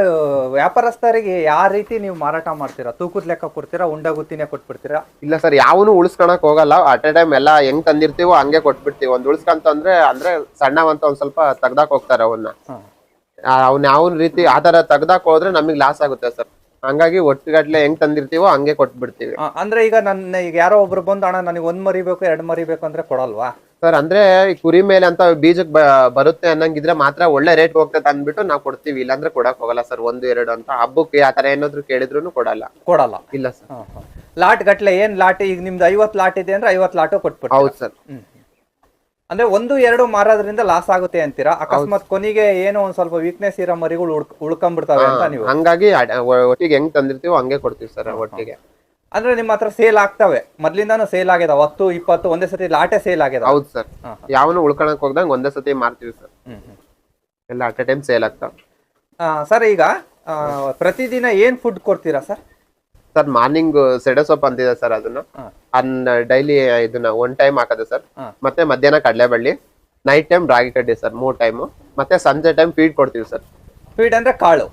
ವ್ಯಾಪಾರಸ್ಥರಿಗೆ ಯಾವ ರೀತಿ ನೀವು ಮಾರಾಟ ಮಾಡ್ತೀರಾ? ತೂಕದ ಲೆಕ್ಕ ಕೊಡ್ತೀರಾ? ಉಂಡಗುತ್ತಿನೇ ಕೊಟ್ಬಿಡ್ತೀರಾ? ಇಲ್ಲ ಸರ್ ಯಾವನು ಉಳಿಸ್ಕೊಳಕ್ ಹೋಗಲ್ಲ. ಅಟ್ ಎ ಟೈಮ್ ಎಲ್ಲ ಹೆಂಗ್ ತಂದಿರ್ತೀವೋ ಹಂಗೆ ಕೊಟ್ಬಿಡ್ತೀವಿ. ಒಂದ್ ಉಳಿಸ್ಕಂತಂದ್ರೆ ಅಂದ್ರೆ ಸಣ್ಣವಂತ ಒಂದ್ ಸ್ವಲ್ಪ ತೆಗ್ದಾಕ್ ಹೋಗ್ತಾರೆ ಅವನ್ನ. ಅವ್ನ ಯಾವ ರೀತಿ ಆ ತರ ತೆಗ್ದಾಕ್ ಹೋದ್ರೆ ನಮಗ್ ಲಾಸ್ ಆಗುತ್ತೆ ಸರ್. ಹಂಗಾಗಿ ಒಟ್ಟುಗಟ್ಲೆ ಹೆಂಗ್ ತಂದಿರ್ತೀವೋ ಹಂಗೆ ಕೊಟ್ಬಿಡ್ತೀವಿ. ಅಂದ್ರೆ ಈಗ ನನ್ನ ಈಗ ಯಾರೋ ಒಬ್ರು ಬಂದು ಅಣ್ಣ ನನಗೆ ಒಂದ್ ಮರಿಬೇಕು ಎರಡ್ ಮರಿಬೇಕು ಅಂದ್ರೆ ಕೊಡಲ್ವಾ? ಸರ್ ಅಂದ್ರೆ ಈ ಕುರಿ ಮೇಲೆ ಅಂತ ಬೀಜಕ್ ಬರುತ್ತೆ ಅನ್ನಂಗಿದ್ರೆ ಮಾತ್ರ ಒಳ್ಳೆ ರೇಟ್ ಹೋಗ್ತದೆ ಅಂದ್ಬಿಟ್ಟು ನಾವು ಕೊಡ್ತೀವಿ. ಇಲ್ಲಾಂದ್ರೆ ಕೊಡಕ್ ಹೋಗಲ್ಲ ಸರ್ ಒಂದು ಎರಡು ಅಂತ. ಹಬ್ಬಕ್ಕೆ ಆ ತರ ಏನಾದ್ರು ಕೇಳಿದ್ರು ಕೊಡಲ್ಲ. ಕೊಡಲ್ಲ. ಇಲ್ಲ ಸರ್. ಲಾಟ್ ಗಟ್ಲೆ ಏನ್ ಲಾಟ್ ಈಗ ನಿಮ್ದು ಐವತ್ ಲಾಟ್ ಇದೆ ಅಂದ್ರೆ ಐವತ್ ಲಾಟು ಕೊಟ್ಬಿಟ್ಟು ಹೌದು ಸರ್. ಅಂದ್ರೆ ಒಂದು ಎರಡು ಮಾರೋದ್ರಿಂದ ಲಾಸ್ ಆಗುತ್ತೆ ಅಂತೀರಾ? ಅಕಸ್ಮಾತ್ ಕೊನೆಗೆ ಏನೋ ಒಂದ್ ಸ್ವಲ್ಪ ವೀಕ್ನೆಸ್ ಇರೋ ಮರಿಗಳು ಉಳ್ಕೊಂಡ್ಬಿಡ್ತಾವೆ ಉಳ್ಕೊಂಡ್ಬಿಡ್ತವೆ ಅಂತ ನೀವು. ಹಂಗಾಗಿ ಒಟ್ಟಿಗೆ ಹೆಂಗ್ ತಂದಿರ್ತೀವೋ ಹಂಗೆ ಕೊಡ್ತೀವಿ ಸರ್ ಒಟ್ಟಿಗೆ. ಅಂದ್ರೆ ನಿಮ್ಮ ಹತ್ರ ಸೇಲ್ ಆಗ್ತವೆ. ಮೊದ್ಲಿಂದಾನು ಸೇಲ್ ಆಗಿದೆ ಹತ್ತು ಇಪ್ಪತ್ತು ಒಂದೇ ಸತಿ ಲಾಟೆ ಸೇಲ್ ಆಗಿದೆ ಹೌದು ಸರ್. ಯಾವನು ಉಳ್ಕೊಳಕ್ ಹೋಗ್ದಂಗ್ ಒಂದೇ ಸತಿ ಮಾರ್ತೀವಿ ಸರ್. ಎಲ್ಲ ಅಟ್ ಎ ಟೈಮ್ ಸೇಲ್ ಆಗ್ತಾವ ಸರ್ ಈಗ ಪ್ರತಿದಿನ ಏನ್ ಫುಡ್ ಕೊಡ್ತೀರಾ ಸರ್? ಸರ್ ಮಾರ್ನಿಂಗ್ ಸೆಡೆ ಸೊಪ್ಪು ಅಂತಿದೆ ಸರ್ ಅದನ್ನ. ಅನ್ನ ಡೈಲಿ ಇದನ್ನ ಒನ್ ಟೈಮ್ ಹಾಕೋದು ಸರ್. ಮತ್ತೆ ಮಧ್ಯಾಹ್ನ ಕಡಲೆಬಳ್ಳಿ ನೈಟ್ ಟೈಮ್ ರಾಗಿ ಕಡ್ಡಿ ಸರ್ ಮೂರ್ ಟೈಮ್ ಮತ್ತೆ ಸಂಜೆ ಟೈಮ್ ಫೀಡ್ ಕೊಡ್ತೀವಿ ಸರ್. ಫೀಡ್ ಅಂದ್ರೆ ಕಾಳು.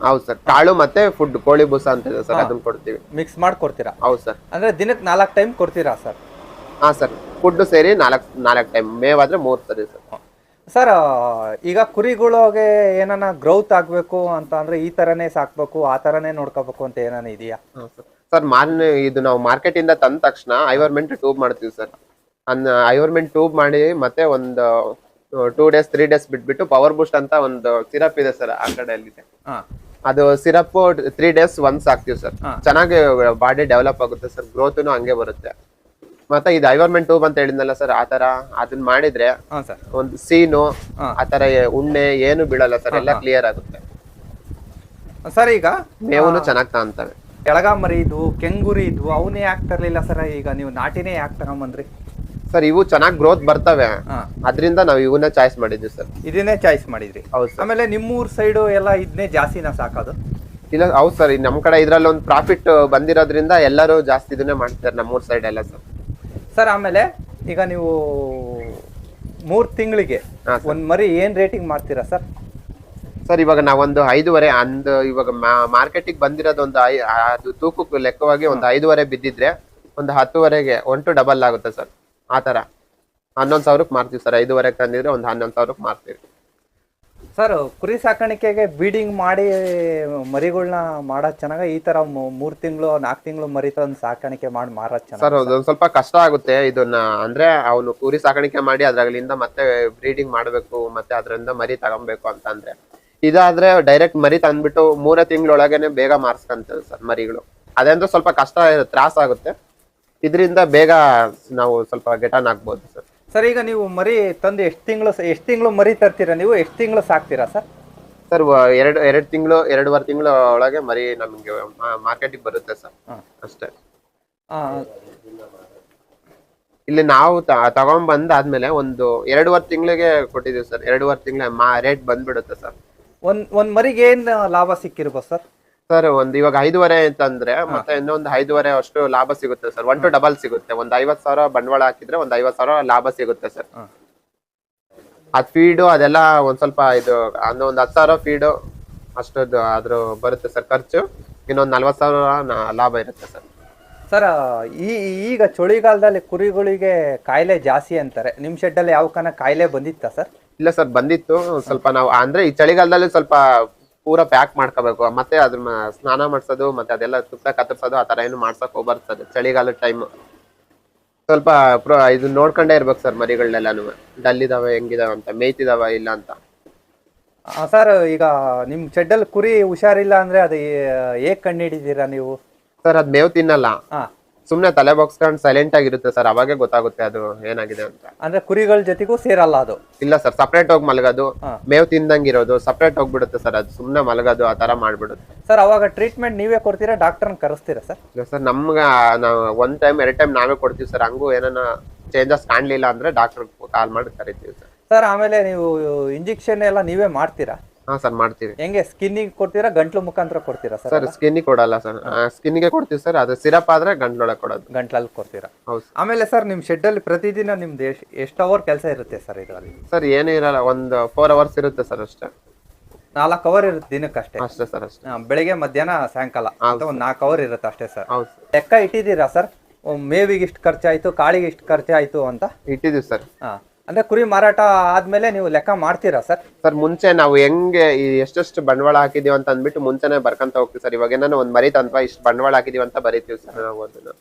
ಹೌದು ಸರ್. ಕಾಳು ಮತ್ತೆ ಫುಡ್ ಕೋಳಿ ಅಂತ ಇದೆ ಸರ್ ಅದನ್ನ ಕೊಡ್ತೀವಿ. ಮಿಕ್ಸ್ ಮಾಡಿ ಕೊಡ್ತೀರಾ? ಹೌದು ಸರ್. ಅಂದ್ರೆ ದಿನಕ್ಕೆ ನಾಲ್ಕು ಟೈಮ್ ಕೊಡ್ತೀರಾ ಸರ್? ಹಾ ಸರ್. ಫುಡ್ ಸೇರಿ ನಾಲ್ಕು ನಾಲ್ಕು ಟೈಮ್ ಮೇವಾದ್ರೆ ಮೂರು ಸರಿ ಸರ್. ಸರ್ ಈಗ ಕುರಿಗಳಿಗೆ ಏನಾನ ಗ್ರೌತ್ ಆಗ್ಬೇಕು ಅಂತ ಅಂದ್ರೆ ಈ ತರನೇ ಸಾಕ್ಬೇಕು ಆ ತರನೇ ನೋಡ್ಕೋಬೇಕು ಅಂತ ಏನಾನ ಇದೆಯಾ? ಸರ್. ಮಾರ್ನೆ ಇದು ನಾವು ಮಾರ್ಕೆಟ್ ಇಂದ ತಂದ ತಕ್ಷಣ ಐವರ್ಮೆಂಟ್ ಟ್ಯೂಬ್ ಮಾಡ್ತೀವಿ ಸರ್. ಅನ್ ಐವರ್ಮೆಂಟ್ ಟ್ಯೂಬ್ ಮಾಡಿ ಮತ್ತೆ ಒಂದು ಟೂ ಡೇಸ್ ತ್ರೀ ಡೇಸ್ ಬಿಟ್ಬಿಟ್ಟು ಪವರ್ ಬೂಸ್ಟ್ ಅಂತ ಒಂದು ಸಿರಪ್ ಇದೆ ಸರ್ ಆ ಕಡೆ ಅಲ್ಲಿದೆ ಹಾ. ಅದು ಸಿರಪ್ ತ್ರೀ ಡೇಸ್ ಒನ್ಸ್ ಹಾಕ್ತಿವಿ ಸರ್. ಚೆನ್ನಾಗಿ ಬಾಡಿ ಡೆವಲಪ್ ಆಗುತ್ತೆ ಸರ್ ಗ್ರೋತ್ನು ಹಂಗೆ ಬರುತ್ತೆ. ಮತ್ತೆ ಇದು ಐವರ್ಮೆಂಟ್ ಟೂಬ್ ಅಂತ ಹೇಳಿದ್ನಲ್ಲ ಸರ್ ಆತರ ತರ ಅದನ್ನ ಮಾಡಿದ್ರೆ ಒಂದು ಸೀನು ಆತರ ಉಣ್ಣೆ ಏನು ಬೀಳಲ್ಲ ಸರ್ ಎಲ್ಲ ಕ್ಲಿಯರ್ ಆಗುತ್ತೆ. ಸರ್ ಈಗ ಮೇವುನು ಚೆನ್ನಾಗಿ ತಾಂತವೆ ಕೆಳಗಾಮರಿ ಮರಿ ಇದ್ವು ಕೆಂಗುರಿ ಇದು ಅವನೇ ಯಾಕೆ ತರ್ಲಿಲ್ಲ ಸರ್ ಈಗ ನೀವು ನಾಟಿನೇ ಯಾಕೆ ತಗೊಂಬಂದ್ರಿ ಸರ್ ಇವು ಚೆನ್ನಾಗಿ ಗ್ರೋತ್ ಬರ್ತವೆ. ಅದರಿಂದ ನಾವು ಇವನ್ನ ಚಾಯ್ಸ್ ಮಾಡಿದ್ವಿ ಸರ್. ಇದನ್ನೇ ಚಾಯ್ಸ್ ಮಾಡಿದ್ರಿ. ಹೌದು ಸರ್. ಆಮೇಲೆ ನಿಮ್ಮೂರ್ ಸೈಡು ಎಲ್ಲ ಇದನ್ನೇ ಜಾಸ್ತಿನ ಸಾಕೋದು ಇಲ್ಲ ಹೌದು ಸರ್. ನಮ್ಮ ಕಡೆ ಇದ್ರಲ್ಲಿ ಒಂದು ಪ್ರಾಫಿಟ್ ಬಂದಿರೋದ್ರಿಂದ ಎಲ್ಲರೂ ಜಾಸ್ತಿ ಇದನ್ನೇ ಮಾಡ್ತಾರೆ ನಮ್ಮೂರ್ ಸೈಡ್ ಎಲ್ಲ ಸರ್. ಸರ್ ಆಮೇಲೆ ಈಗ ನೀವು ಮೂರ್ ತಿಂಗಳಿಗೆ ಒಂದ್ ಮರಿ ಏನ್ ರೇಟಿಂಗ್ ಮಾಡ್ತೀರಾ ಸರ್? ಸರ್ ಇವಾಗ ನಾವೊಂದು ಐದೂವರೆ ಅಂದು ಇವಾಗ ಮಾರ್ಕೆಟಿಗೆ ಬಂದಿರೋದು ಒಂದು ಐ ಅದು ತೂಕಕ್ಕೆ ಲೆಕ್ಕವಾಗಿ ಒಂದು ಐದೂವರೆ ಬಿದ್ದಿದ್ರೆ ಒಂದು ಹತ್ತುವರೆಗೆ ಒನ್ ಟು ಡಬಲ್ ಆಗುತ್ತೆ ಸರ್. ಆ ಥರ ಹನ್ನೊಂದು ಸಾವಿರಕ್ಕೆ ಮಾರ್ತೀವಿ ಸರ್ ಐದುವರೆಗೆ ತಂದಿದ್ರೆ ಒಂದು ಹನ್ನೊಂದು ಸಾವಿರಕ್ಕೆ ಮಾರ್ತೀವಿ. ಸರ್ ಕುರಿ ಸಾಕಾಣಿಕೆಗೆ ಬೀಡಿಂಗ್ ಮಾಡಿ ಮರಿಗಳನ್ನ ಮಾಡೋದು ಚೆನ್ನಾಗ ಈ ತರ ಮೂರ್ ತಿಂಗಳು ನಾಲ್ಕು ತಿಂಗಳು ಮರಿ ತಂದು ಸಾಕಾಣಿಕೆ ಮಾಡಿ ಮಾರೋದು ಚೆನ್ನಾಗಿ ಸರ್ ಅದೊಂದ್ ಸ್ವಲ್ಪ ಕಷ್ಟ ಆಗುತ್ತೆ ಇದನ್ನ. ಅಂದ್ರೆ ಅವನು ಕುರಿ ಸಾಕಾಣಿಕೆ ಮಾಡಿ ಅದ್ರಲ್ಲಿಂದ ಮತ್ತೆ ಬ್ರೀಡಿಂಗ್ ಮಾಡ್ಬೇಕು ಮತ್ತೆ ಅದರಿಂದ ಮರಿ ತಗೊಬೇಕು ಅಂತಂದ್ರೆ ಇದಾದ್ರೆ ಡೈರೆಕ್ಟ್ ಮರಿ ತಂದ್ಬಿಟ್ಟು ಮೂರೇ ತಿಂಗಳೊಳಗೇನೆ ಬೇಗ ಮಾರ್ಸ್ಕೊಂತೇವೆ ಸರ್ ಮರಿಗಳು. ಅದಂದ್ರೆ ಸ್ವಲ್ಪ ಕಷ್ಟ ತ್ರಾಸ ಆಗುತ್ತೆ. ಇದರಿಂದ ಬೇಗ ನಾವು ಸ್ವಲ್ಪ ಗೆಟನ್ ಆಗ್ಬೋದು ಸರ್. ಸರ್ ಈಗ ನೀವು ಮರಿ ತಂದು ಎಷ್ಟು ತಿಂಗಳು ಎಷ್ಟು ತಿಂಗಳು ಮರಿ ತರ್ತೀರಾ ನೀವು? ಎಷ್ಟು ತಿಂಗಳು ಸಾಕ್ತೀರಾ ಸರ್? ಸರ್ ಎರಡು ಎರಡು ತಿಂಗಳು ಎರಡೂವರೆ ತಿಂಗಳು ಒಳಗೆ ಮರಿ ನಮಗೆ ಮಾರ್ಕೆಟಿಗೆ ಬರುತ್ತೆ ಸರ್. ಅಷ್ಟೇ. ಇಲ್ಲಿ ನಾವು ತ- ತಗೊಂಡ್ ಆದಮೇಲೆ ಒಂದು ಎರಡೂವರೆ ತಿಂಗಳಿಗೆ ಕೊಟ್ಟಿದ್ದೀವಿ ಸರ್. ಎರಡೂವರೆ ತಿಂಗಳ ಮಾ ರೇಟ್ ಬಂದ್ಬಿಡುತ್ತೆ ಸರ್. ಒಂದು ಒಂದು ಮರಿಗೆ ಏನು ಲಾಭ ಸಿಕ್ಕಿರ್ಬೋದು ಸರ್? ಸರ್ ಒಂದ್ ಇವಾಗ ಐದುವರೆ ಅಂತಂದ್ರೆ ಮತ್ತೆ ಇನ್ನೊಂದು ಐದುವರೆ ಅಷ್ಟು ಲಾಭ ಸಿಗುತ್ತೆ ಸರ್. ಒನ್ ಟು ಡಬಲ್ ಸಿಗುತ್ತೆ. ಒಂದ್ ಐವತ್ ಸಾವಿರ ಬಂಡವಾಳ ಹಾಕಿದ್ರೆ ಒಂದ್ ಐವತ್ ಸಾವಿರ ಲಾಭ ಸಿಗುತ್ತೆ ಸರ್. ಆ ಅದ್ ಫೀಡು ಅದೆಲ್ಲ ಒಂದ್ ಸ್ವಲ್ಪ ಇದು ಅಂದ್ರೆ ಒಂದ್ ಹತ್ತು ಸಾವಿರ ಫೀಡು ಅಷ್ಟು ಅದ್ರ ಬರುತ್ತೆ ಸರ್ ಖರ್ಚು. ಇನ್ನೊಂದ್ ನಲ್ವತ್ ಸಾವಿರ ಲಾಭ ಇರುತ್ತೆ ಸರ್. ಸರ್ ಈ ಈಗ ಚಳಿಗಾಲದಲ್ಲಿ ಕುರಿಗಳಿಗೆ ಕಾಯಿಲೆ ಜಾಸ್ತಿ ಅಂತಾರೆ. ನಿಮ್ ಶೆಡ್ಡಲ್ಲಿ ಯಾವ ಕನ ಕಾಯಿಲೆ ಬಂದಿತ್ತಾ ಸರ್? ಇಲ್ಲ ಸರ್ ಬಂದಿತ್ತು. ಸ್ವಲ್ಪ ನಾವು ಅಂದ್ರೆ ಈ ಚಳಿಗಾಲದಲ್ಲಿ ಸ್ವಲ್ಪ ಪೂರ ಪ್ಯಾಕ್ ಮಾಡ್ಕೋಬೇಕು. ಮತ್ತೆ ಅದ್ರ ಸ್ನಾನ ಮಾಡಿಸೋದು ಮತ್ತೆ ಅದೆಲ್ಲ ಸುತ್ತ ಕತ್ತರಿಸೋದು ಆ ತರ ಏನು ಮಾಡ್ಸಕ್ ಹೋಗ್ಬಾರ್ದು ಚಳಿಗಾಲದ ಟೈಮ್ ಸ್ವಲ್ಪ ಪ್ರ- ಇದು ನೋಡ್ಕೊಂಡೇ ಇರ್ಬೇಕು ಸರ್ ಮರಿಗಳನ್ನೆಲ್ಲಾನು ಡಲ್ ಇದಾವೆ ಹೆಂಗಿದಾವೆ ಅಂತ ಮೇಯ್ತಿದಾವ ಇಲ್ಲ ಅಂತ. ಸರ್ ಈಗ ನಿಮ್ ಶೆಡ್ಡಲ್ಲಿ ಕುರಿ ಹುಷಾರಿಲ್ಲ ಅಂದ್ರೆ ಅದು ಹೇಗ್ ಕಂಡಿಡಿದೀರಾ ನೀವು? ಸರ್ ಅದ್ ಮೇವ್ ತಿನ್ನಲ್ಲ. ಸುಮ್ನೆ ತಲೆ ಬಗ್ಸ್ಕೊಂಡು ಸೈಲೆಂಟ್ ಆಗಿರುತ್ತೆ ಸರ್ ಅವಾಗೇ ಗೊತ್ತಾಗುತ್ತೆ ಅದು ಏನಾಗಿದೆ ಅಂತ. ಅಂದ್ರೆ ಕುರಿಗಳ ಜೊತೆಗೂ ಸೇರಲ್ಲ ಅದು? ಇಲ್ಲ ಸರ್ ಸಪ್ರೇಟ್ ಹೋಗಿ ಮಲಗೋದು ಮೇವು ಮೇವ್ ತಿಂದಂಗಿರೋದು ಸಪ್ರೇಟ್ ಹೋಗ್ಬಿಡುತ್ತೆ ಸರ್ ಅದು ಸುಮ್ನೆ ಮಲಗೋದು ಆ ತರ ಮಾಡ್ಬಿಡುತ್ತೆ. ಸರ್ ಅವಾಗ ಟ್ರೀಟ್ಮೆಂಟ್ ನೀವೇ ಕೊಡ್ತೀರಾ ಡಾಕ್ಟರ್ ಕರೆಸ್ತೀರಾ ಸರ್ ಇಲ್ಲ ಸರ್ ನಮ್ಗ ನಾವು ಒಂದ್ ಟೈಮ್ ಎರಡ್ ಟೈಮ್ ನಾವೇ ಕೊಡ್ತೀವಿ ಸರ್ ಹಂಗೂ ಏನಾನ ಚೇಂಜಸ್ ಕಾಣ್ಲಿಲ್ಲ ಅಂದ್ರೆ ಡಾಕ್ಟರ್ ಕಾಲ್ ಮಾಡಿ ಕರಿತೀವಿ ಸರ್ ಸರ್ ಆಮೇಲೆ ನೀವು ಇಂಜೆಕ್ಷನ್ ಎಲ್ಲ ನೀವೇ ಮಾಡ್ತೀರಾ? ಹಾ ಸರ್ ಮಾಡ್ತೀವಿ. ಹೆಂಗೆ? ಸ್ಕಿನ್ನಿಗೆ ಕೊಡ್ತೀರಾ ಗಂಟ್ಲು ಮುಖಾಂತರ ಕೊಡ್ತೀರಾ ಸರ್ ಸರ್ ಸ್ಕಿನ್ನಿಗೆ ಕೊಡಲ್ಲ ಸರ್ ಸ್ಕಿನ್ಗೆ ಕೊಡ್ತೀವಿ ಸರ್ ಅದು ಸಿರಪ್ ಆದ್ರೆ ಗಂಟ್ಲೊಳಗೆ ಕೊಡೋದು. ಗಂಟ್ಲಲ್ಲಿ ಕೊಡ್ತೀರಾ? ಹೌದು ಆಮೇಲೆ ಸರ್ ನಿಮ್ಮ ಶೆಡ್ಡಲ್ಲಿ ಪ್ರತಿದಿನ ನಿಮ್ದು ಎಷ್ಟು ಎಷ್ಟು ಅವರ್ ಕೆಲಸ ಇರುತ್ತೆ ಸರ್ ಇದರಲ್ಲಿ? ಸರ್ ಏನೂ ಇರಲ್ಲ ಒಂದು ಫೋರ್ ಅವರ್ಸ್ ಇರುತ್ತೆ ಸರ್ ಅಷ್ಟೇ. ನಾಲ್ಕು ಅವರ್ ಇರುತ್ತೆ ದಿನಕ್ಕಷ್ಟೇ? ಅಷ್ಟೇ ಸರ್ ಅಷ್ಟೇ. ಆ, ಬೆಳಿಗ್ಗೆ ಮಧ್ಯಾಹ್ನ ಸಾಯಂಕಾಲ. ಅಂತ ಒಂದು ನಾಲ್ಕು ಅವರ್ ಇರುತ್ತೆ ಅಷ್ಟೇ ಸರ್ ಹೌದು ಸರ್ ಲೆಕ್ಕ ಇಟ್ಟಿದ್ದೀರಾ ಸರ್ ಮೇವಿಗೆ ಇಷ್ಟು ಖರ್ಚಾಯಿತು ಕಾಳಿಗೆ ಇಷ್ಟು ಖರ್ಚಾಯ್ತು ಅಂತ? ಇಟ್ಟಿದ್ದೀವಿ ಸರ್ ಹಾ. ಅಂದ್ರೆ ಕುರಿ ಮಾರಾಟ ಆದ್ಮೇಲೆ ನೀವು ಲೆಕ್ಕ ಮಾಡ್ತೀರಾ ಸರ್? ಸರ್ ಮುಂಚೆ ನಾವು ಹೆಂಗೆ ಈ ಎಷ್ಟೆಷ್ಟು ಬಂಡವಾಳ ಹಾಕಿದೀವಿ ಅಂತ ಅಂದ್ಬಿಟ್ಟು ಮುಂಚೆನೆ ಬರ್ಕಂತ ಹೋಗ್ತೀವಿ ಸರ್. ಇವಾಗ ಏನಾನ ಒಂದ್ ಮರಿ ತಂದ್ವಾ ಇಷ್ಟು ಬಂಡವಾಳ ಹಾಕಿದೀವಿ ಅಂತ ಬರಿತೀವಿ ಸರ್ ನಾವು ಅದನ್ನು.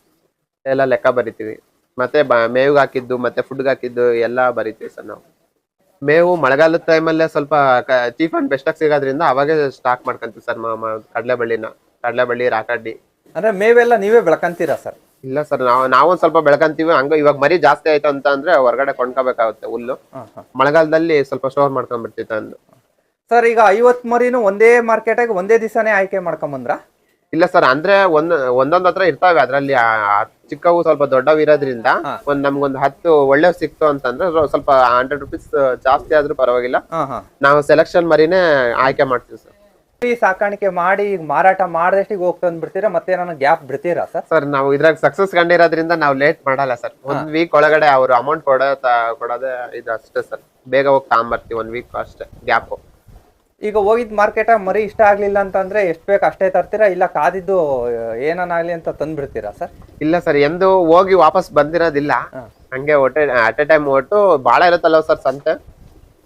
ಎಲ್ಲ ಲೆಕ್ಕ ಬರಿತೀವಿ. ಮತ್ತೆ ಮೇವಿಗೆ ಹಾಕಿದ್ದು ಮತ್ತೆ ಫುಡ್ಗೆ ಹಾಕಿದ್ದು ಎಲ್ಲ ಬರಿತೀವಿ ಸರ್ ನಾವು. ಮೇವು ಮಳೆಗಾಲದ ಟೈಮಲ್ಲೇ ಸ್ವಲ್ಪ ಚೀಪ್ ಅಂಡ್ ಬೆಸ್ಟ್ ಆಗಿ ಸಿಗೋದ್ರಿಂದ ಅವಾಗೇ ಸ್ಟಾಕ್ ಮಾಡ್ಕೊಂತೀವಿ ಸರ್ ಕಡಲೆಬಳ್ಳಿನ. ಕಡಲೆಬಳ್ಳಿ ರಾಕಡ್ಡಿ. ಅಂದ್ರೆ ಮೇವೆಲ್ಲ ನೀವೇ ಬೆಳ್ಕಂತೀರಾ ಸರ್? ಇಲ್ಲ ಸರ್ ನಾವ್ ನಾವೊಂದ್ ಸ್ವಲ್ಪ ಬೆಳ್ಕಂತೀವಿ ಹಂಗ ಇವಾಗ ಮರಿ ಜಾಸ್ತಿ ಆಯ್ತು ಅಂತ ಅಂದ್ರೆ ಹೊರಗಡೆ ಕೊಂಡ್ಕೋಬೇಕಾಗುತ್ತೆ ಹುಲ್ಲು. ಮಳೆಗಾಲದಲ್ಲಿ ಸ್ವಲ್ಪ ಸ್ಟೋರ್ ಮಾಡ್ಕೊಂಡ್ಬಿಡ್ತಿತ್ತು ಅಂದ್ ಸರ್ ಈಗ ಐವತ್ ಮರಿನೂ ಒಂದೇ ಮಾರ್ಕೆಟ್ ಒಂದೇ ದಿವಸನೇ ಆಯ್ಕೆ ಮಾಡ್ಕೊಂಬಂದ್ರ? ಇಲ್ಲ ಸರ್ ಅಂದ್ರೆ ಒಂದ್ ಒಂದೊಂದ್ ಹತ್ರ ಇರ್ತಾವೆ ಅದ್ರಲ್ಲಿ ಆ ಚಿಕ್ಕವು ಸ್ವಲ್ಪ ದೊಡ್ಡವು ಇರೋದ್ರಿಂದ. ಒಂದ್ ನಮ್ಗೊಂದ್ ಹತ್ತು ಒಳ್ಳೆ ಸಿಕ್ತು ಅಂತಂದ್ರೆ ಸ್ವಲ್ಪ ಹಂಡ್ರೆಡ್ ರುಪೀಸ್ ಜಾಸ್ತಿ ಆದ್ರೂ ಪರವಾಗಿಲ್ಲ. ನಾವು ಸೆಲೆಕ್ಷನ್ ಮರಿನೇ ಆಯ್ಕೆ ಮಾಡ್ತೀವಿ ಸರ್. ಸಾಕಾಣಿಕೆ ಮಾಡಿ ಈಗ ಮಾರಾಟ ಮಾಡಿದಷ್ಟಿಗೆ ಹೋಗಿ ತಂದ್ಬಿಡ್ತೀರಾ ಮತ್ತೆ ನಾನು ಗ್ಯಾಪ್ ಬಿಡ್ತೀರಾ ಸರ್? ಸರ್ ನಾವು ಇದ್ರಾಗ ಸಕ್ಸಸ್ ಕಂಡಿರೋದ್ರಿಂದ ನಾವು ಲೇಟ್ ಮಾಡಲ್ಲ ಸರ್. ಒಂದ್ ವೀಕ್ ಒಳಗಡೆ ಅವ್ರು ಅಮೌಂಟ್ ಕೊಡೋ ಕೊಡೋದೇ ಇದು ಅಷ್ಟೇ ಸರ್. ಬೇಗ ಹೋಗಿ ತಗೊಂಬರ್ತೀವಿ ಒಂದ್ ವೀಕ್ ಅಷ್ಟೇ ಗ್ಯಾಪ್. ಈಗ ಹೋಗಿದ್ ಮಾರ್ಕೆಟ್ ಮರಿ ಇಷ್ಟ ಆಗ್ಲಿಲ್ಲ ಅಂತಂದ್ರೆ ಎಷ್ಟು ಬೇಕು ಅಷ್ಟೇ ತರ್ತೀರಾ? ಇಲ್ಲ ಕಾದಿದ್ದು ಏನನ್ನಾಗ್ಲಿ ಅಂತ ತಂದ್ಬಿಡ್ತೀರಾ ಸರ್? ಇಲ್ಲ ಸರ್ ಎಂದು ಹೋಗಿ ವಾಪಸ್ ಬಂದಿರೋದಿಲ್ಲ. ಹಂಗೆ ಒಟ್ಟೆ ಅಟ್ ಎ ಟೈಮ್ ಒಟ್ಟು ಬಾಳ ಇರುತ್ತಲ್ಲ ಸರ್ ಸಂತೆ.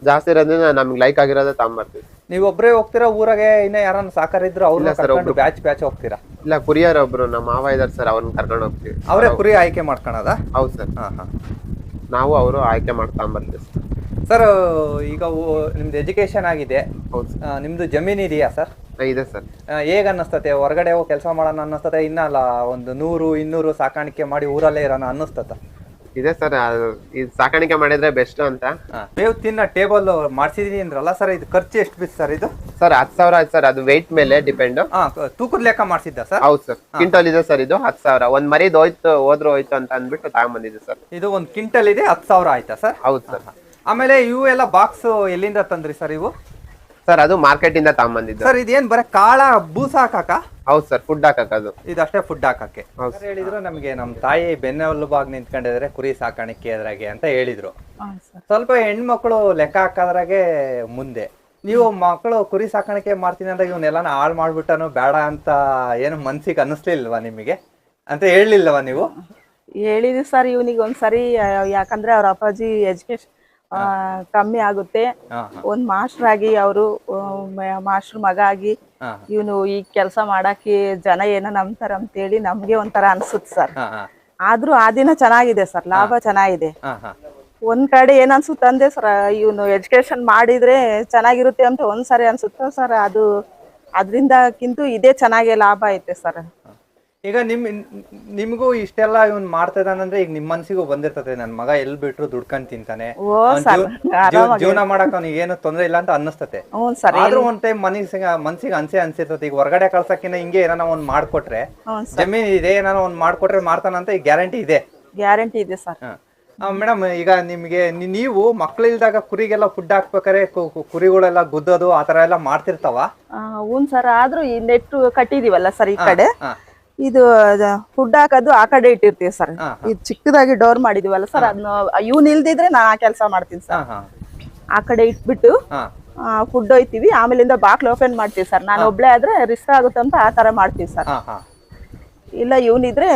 ಜಾಸ್ತಿ ಇರೋದ್ರಿಂದ ನಮ್ಗೆ ಲೈಕ್ ಆಗಿರೋದೇ ತಗೊಂಬರ್ತೀವಿ ನೀವು ಒಬ್ಬರೇ ಹೋಗ್ತೀರಾ ಊರಾಗೆ ಇನ್ನ ಯಾರನ್ನ ಸಾಕಾರಿದ್ರು ಅವ್ರನ್ನ ಒಬ್ರು. ಬ್ಯಾಚ್ ಬ್ಯಾಚ್ ಹೋಗ್ತೀರಾ? ಇಲ್ಲ ಕುರಿಯರ್ ಒಬ್ರು ನಮ್ಮ ಮಾವ ಇದಾರೆ ಸರ್ ಅವ್ರನ್ನ ಕರ್ಕೊಂಡು ಹೋಗ್ತೀವಿ. ಅವರೇ ಕುರಿ ಆಯ್ಕೆ ಮಾಡ್ಕೊಳದ? ಹೌದು ಸರ್. ಹಾ ಹಾ. ನಾವು ಅವರು ಆಯ್ಕೆ ಮಾಡ್ತಾ ಬರ್ತೀವಿ ಸರ್. ಸರ್ ಈಗ ನಿಮ್ದು ಎಜುಕೇಶನ್ ಆಗಿದೆ. ನಿಮ್ದು ಜಮೀನ್ ಇದೆಯಾ ಸರ್? ಇದೆ ಸರ್. ಹೇಗ ಅನ್ನಿಸ್ತತೆ? ಹೊರಗಡೆ ಹೋಗಿ ಕೆಲಸ ಮಾಡೋಣ ಅನ್ನಿಸ್ತತೆ ಇನ್ನಲ್ಲ ಒಂದು ನೂರು ಇನ್ನೂರು ಸಾಕಾಣಿಕೆ ಮಾಡಿ ಊರಲ್ಲೇ ಇರೋಣ ಅನ್ನಿಸ್ತತ? ಇದೆ ಸರ್ ಇದು ಸಾಕಾಣಿಕೆ ಮಾಡಿದ್ರೆ ಬೆಸ್ಟ್ ಅಂತ. ಮೇವು ತಿನ್ನ ಟೇಬಲ್ ಮಾಡ್ಸಿದೀನಿ ಅಂದ್ರಲ್ಲ ಸರ್ ಇದು ಖರ್ಚು ಎಷ್ಟು ಬಿತ್ತು ಸರ್ ಇದು? ಸರ್ ಹತ್ತು ಸಾವಿರ ಆಯ್ತು ಸರ್ ಅದು ವೆಯ್ಟ್ ಮೇಲೆ ಡಿಪೆಂಡ್ ಹಾ ತೂಕದ ಲೆಕ್ಕ ಮಾಡಿಸಿದ್ದ ಸರ್? ಹೌದು ಸರ್ ಕ್ವಿಂಟಲ್ ಇದೆ ಸರ್ ಇದು ಹತ್ತು ಸಾವಿರ. ಒಂದ್ ಮರಿದ್ ಹೋಯ್ತು ಹೋದ್ರು ಹೋಯ್ತು ಅಂತ ಅಂದ್ಬಿಟ್ಟು ತಗೊಂಬಂದಿದೆ ಸರ್. ಇದು ಒಂದು ಕ್ವಿಂಟಲ್ ಇದೆ ಹತ್ತು ಸಾವಿರ ಆಯ್ತಾ ಸರ್? ಹೌದು ಸರ್. ಆಮೇಲೆ ಇವು ಎಲ್ಲ ಬಾಕ್ಸ್ ಎಲ್ಲಿಂದ ತಂದ್ರಿ ಸರ್ ಇವು? ಸರ್ ಅದು ಮಾರ್ಕೆಟ್ ಇಂದ ತಗೊಂಬಂದಿದ್ದು ಸರ್ ಇದೇನ್ ಬರೀ ಕಾಳ ಬೂಸ ಹಾಕಾಕ? ಹೌದು ಸರ್ ಫುಡ್ ಹಾಕದು ಇದಷ್ಟೇ ಫುಡ್ ಹಾಕಕ್ಕೆ ಸರ್ ಹೇಳಿದ್ರು ನಮ್ಗೆ ನಮ್ ತಾಯಿ ಬೆನ್ನೆಲುಬಾಗಿ ನಿಂತ್ಕೊಂಡಿದ್ರೆ ಕುರಿ ಸಾಕಾಣಿಕೆ ಅದ್ರಾಗೆ ಅಂತ ಹೇಳಿದ್ರು. ಸ್ವಲ್ಪ ಹೆಣ್ಮಕ್ಳು ಲೆಕ್ಕ ಹಾಕದ್ರಾಗೆ ಮುಂದೆ. ನೀವು ಮಕ್ಕಳು ಕುರಿ ಸಾಕಾಣಿಕೆ ಮಾಡ್ತೀನಿ ಅಂದಾಗ ಇವನ್ನೆಲ್ಲ ಹಾಳು ಮಾಡ್ಬಿಟ್ಟನು ಬೇಡ ಅಂತ ಏನು ಮನ್ಸಿಗೆ ಅನ್ನಿಸ್ಲಿಲ್ವಾ ನಿಮಗೆ? ಅಂತ ಹೇಳಲಿಲ್ಲವಾ ನೀವು? ಹೇಳಿದ್ವಿ ಸರ್ ಇವನಿಗೆ ಒಂದ್ಸರಿ ಯಾಕಂದ್ರೆ ಅವ್ರ ಅಪ್ಪಾಜಿ ಎಜುಕೇಶನ್ ಕಮ್ಮಿ ಆಗುತ್ತೆ. ಒಂದ್ ಮಾಸ್ಟರ್ ಆಗಿ ಅವರು ಮಾಸ್ಟರ್ ಮಗ ಆಗಿ ಇವನು ಈ ಕೆಲಸ ಮಾಡಕ್ಕೆ ಜನ ಏನೋ ನಂಬ್ತಾರ ಅಂತೇಳಿ ನಮ್ಗೆ ಒಂಥರ ಅನ್ಸುತ್ತೆ ಸರ್. ಆದ್ರೂ ಆ ದಿನ ಚೆನ್ನಾಗಿದೆ ಸರ್ ಲಾಭ ಚೆನ್ನಾಗಿದೆ. ಒಂದ್ ಕಡೆ ಏನ್ ಅನ್ಸುತ್ತೆ ಅಂದ್ರೆ ಸರ್ ಇವನು ಎಜುಕೇಶನ್ ಮಾಡಿದ್ರೆ ಚೆನ್ನಾಗಿರುತ್ತೆ ಅಂತ ಒಂದ್ಸರಿ ಅನ್ಸುತ್ತ ಅನ್ಸುತ್ತೆ ಸರ್ ಅದು ಅದ್ರಿಂದಕ್ಕಿಂತ ಇದೇ ಚೆನ್ನಾಗಿ ಲಾಭ ಐತೆ ಸರ್. ಈಗ ನಿಮ್ ನಿಮ್ಗೂ ಇಷ್ಟೆಲ್ಲ ಇವ್ನ್ ಮಾಡ್ತಾ ಅಂದ್ರೆ ಈಗ ನಿಮ್ ಮನ್ಸಿಗೂ ಬಂದಿರ್ತದೆ. ನನ್ ಮಗ ಎಲ್ ಬಿಟ್ರು ದುಡ್ಕೊಂಡ್ ತಿಂತಾನೆ. ಓ ಅವ್ನ್ ಸರ್ ಜೀವ- ಜೀವ- ಜೀವನ ಮಾಡಕ್ ಅವ್ನಿಗೆ ಏನು ತೊಂದ್ರೆ ಇಲ್ಲ ಅಂತ ಅನ್ನಿಸ್ತತೆ. ಹ್ಞೂ ಸರ್ ಆದ್ರೂ ಒಂದ್ ಟೈಮ್ ಮನಸ್ಸಿಗೆ ಮನ್ಸಿಗೆ ಅನ್ಸೆ ಅನ್ಸಿರ್ತದೆ. ಈಗ ಹೊರಗಡೆ ಕಳ್ಸಕ್ಕಿಂತ ಹಿಂಗೆ ಏನಾನ ಒಂದ್ ಮಾಡ್ಕೊಟ್ರೆ ಹ್ಞೂ ಜಮೀನ್ ಇದೆ ಏನಾನ ಒಂದ್ ಮಾಡ್ಕೊಟ್ರೆ ಮಾಡ್ತಾನಂತ ಈಗ ಗ್ಯಾರಂಟಿ ಇದೆ. ಗ್ಯಾರಂಟಿ ಇದೆ ಸರ್. ಮೇಡಮ್ ಈಗ ನಿಮ್ಗೆ ನೀವು ನೀವು ಮಕ್ಳಿಲ್ದಾಗ ಕುರಿಗೆಲ್ಲ ಫುಡ್ ಹಾಕ್ಬೇಕಾರೆ ಕು- ಕು- ಕುರಿಗಳೆಲ್ಲ ಗುದ್ದೋದು ಆತರ ಎಲ್ಲ ಮಾಡ್ತಿರ್ತಾವ? ಹ್ಞೂ ಸರ್. ಆದ್ರೂ ಈ ನೆಟ್ಟು ಕಟ್ಟಿದೀವಲ್ಲ ಸರ್ ಈ ಕಡೆ? ಹಾ. ಇದು ಫುಡ್ ಹಾಕೋದು ಆ ಕಡೆ ಇಟ್ಟಿರ್ತೀವಿ ಸರ್. ಇದು ಚಿಕ್ಕದಾಗಿ ಡೋರ್ ಮಾಡಿದೀವಲ್ಲ ಸರ್ ಅದನ್ನ ಇವ್ ನಿಲ್ದಿದ್ರೆ ನಾನು ಆ ಕೆಲಸ ಮಾಡ್ತೀನಿ ಸರ್. ಆ ಕಡೆ ಇಟ್ಬಿಟ್ಟು ಫುಡ್ ಒಯ್ತೀವಿ. ಆಮೇಲಿಂದ ಬಾಕ್ಲು ಓಪನ್ ಮಾಡ್ತೀವಿ ಸರ್. ನಾನು ಒಬ್ಳೆ ಆದ್ರೆ ರಿಸ್ಕ್ ಆಗುತ್ತೆ ಅಂತ ಆ ತರ ಮಾಡ್ತೀವಿ ಸರ್. ಇಲ್ಲ ಇವನಿದ್ರೆ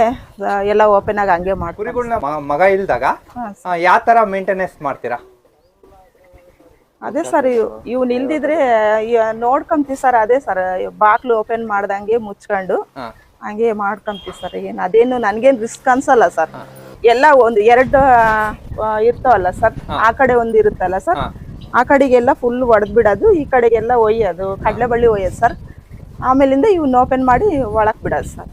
ಎಲ್ಲ ಓಪನ್ ಆಗಿ ಹಂಗೆ ಮಾಡ್ತೀವಿ ಮಗ ಇಲ್ದಾಗ ಯಾವ ತರ ಮೇಂಟೆನೆನ್ಸ್ ಮಾಡ್ತೀರಾ? ಅದೇ ಸರ್ ಇವ್ ಇಲ್ದಿದ್ರೆ ಯ- ನೋಡ್ಕೊಂತೀವಿ ಸರ್ ಅದೇ ಸರ್ ಬಾಕ್ಲು ಓಪನ್ ಮಾಡ್ದಂಗೆ ಮುಚ್ಕೊಂಡು. ಹಂಗೆ ಮಾಡ್ಕೊಂತೀವಿ ಸರ್ ಏನು ಅದೇನು ನನಗೇನು ರಿಸ್ಕ್ ಅನ್ಸಲ್ಲ ಸರ್. ಎಲ್ಲ ಒಂದು ಎರಡು ಇರ್ತಾವಲ್ಲ ಸರ್ ಆ ಕಡೆ ಒಂದು ಇರುತ್ತಲ್ಲ ಸರ್. ಆ ಕಡೆಗೆಲ್ಲ ಫುಲ್ ಒಡೆದ್ ಬಿಡೋದು ಈ ಕಡೆಗೆಲ್ಲ ಒಯ್ಯೋದು ಕಡಲೆಬಳ್ಳಿ ಒಯ್ಯೋದು ಸರ್. ಆಮೇಲಿಂದ ಇವ್ನ ಓಪನ್ ಮಾಡಿ ಒಳಕ್ ಬಿಡೋದು ಸರ್.